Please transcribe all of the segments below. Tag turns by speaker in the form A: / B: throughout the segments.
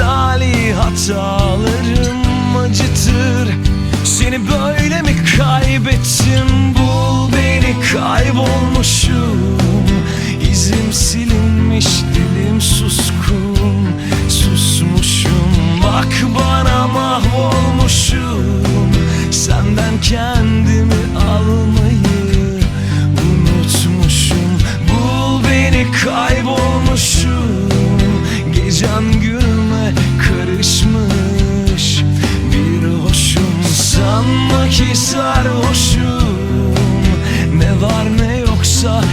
A: misali hatalarım acıtır. Seni böyle mi kaybettim? Bul beni kaybolmuşum sanma ki sarhoşum Ne var ne yoksa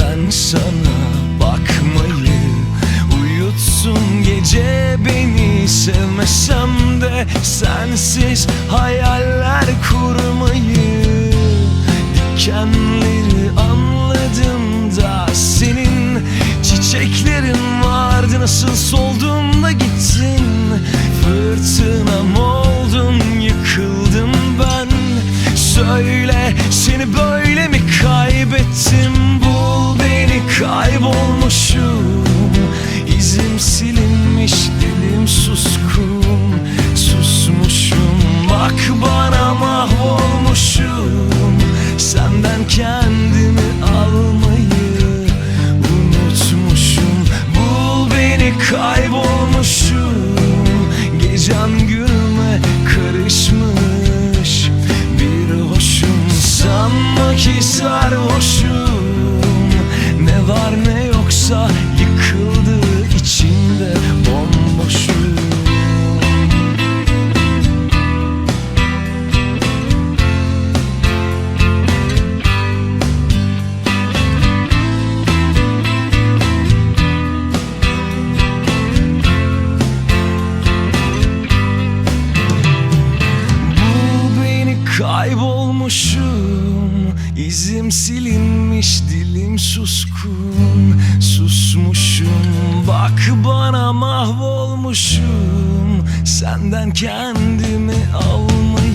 A: ben sana bakmayı Uyutsun gece beni sevmesem de Sensiz hayaller kurmayı. Dikenleri anladım da Senin çiçeklerin vardı Nasıl soldun da gittin? Fırtınam oldun yıkıldım ben. Söyle İzim silinmiş dilim suskun Susmuşum. Bak bana mahvolmuşum. Senden kendimi almayı